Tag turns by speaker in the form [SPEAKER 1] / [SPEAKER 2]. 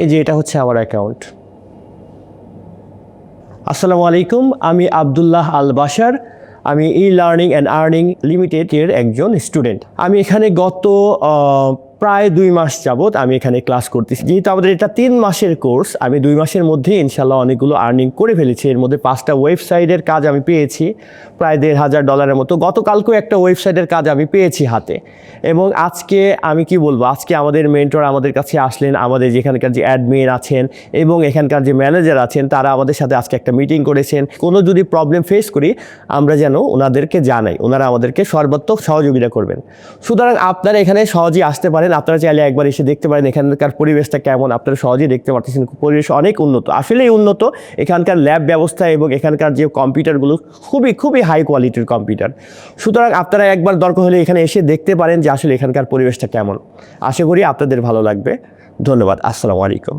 [SPEAKER 1] এই যে এটা হচ্ছে আমার অ্যাকাউন্ট আসসালামু আলাইকুম, আমি আবদুল্লাহ আল বাসার আমি ই লার্নিং অ্যান্ড আর্নিং লিমিটেডের একজন স্টুডেন্ট আমি এখানে গত প্রায় দুই মাস যাবৎ আমি এখানে ক্লাস করতেছি। যেহেতু আমাদের এটা তিন মাসের কোর্স আমি দুই মাসের মধ্যে ইনশাল্লাহ অনেকগুলো আর্নিং করে ফেলেছি। এর মধ্যে পাঁচটা ওয়েবসাইটের কাজ আমি পেয়েছি। প্রায় দেড় হাজার ডলারের মতো। গতকালকেও একটা ওয়েবসাইটের কাজ আমি পেয়েছি হাতে। এবং আজকে আমি কি বলব? আজকে আমাদের মেন্টর আমাদের কাছে আসলেন। আমাদের যেখানকার যে অ্যাডমিন আছেন এবং এখানকার যে ম্যানেজার আছেন, তারা আমাদের সাথে আজকে একটা মিটিং করেছেন। কোনো যদি প্রবলেম ফেস করি, আমরা যেন ওনাদেরকে জানাই। ওনারা আমাদেরকে সর্বাত্মক সহযোগিতা করবেন। সুতরাং আপনারা এখানে সহজেই আসতে পারেন। আপনারা চাইলে একবার এসে দেখতে পারেন এখানকার পরিবেশটা কেমন। আপনারা সহজেই দেখতে পারতেছেন পরিবেশ অনেক উন্নত। আসলেই উন্নত এখানকার ল্যাব ব্যবস্থা এবং এখানকার যে কম্পিউটারগুলো খুবই খুবই হাই কোয়ালিটির কম্পিউটার। সুতরাং আপনারা একবার দরকার হলে এখানে এসে দেখতে পারেন যে আসলে এখানকার পরিবেশটা কেমন। আশা করি আপনাদের ভালো লাগবে। ধন্যবাদ। আসসালামু আলাইকুম।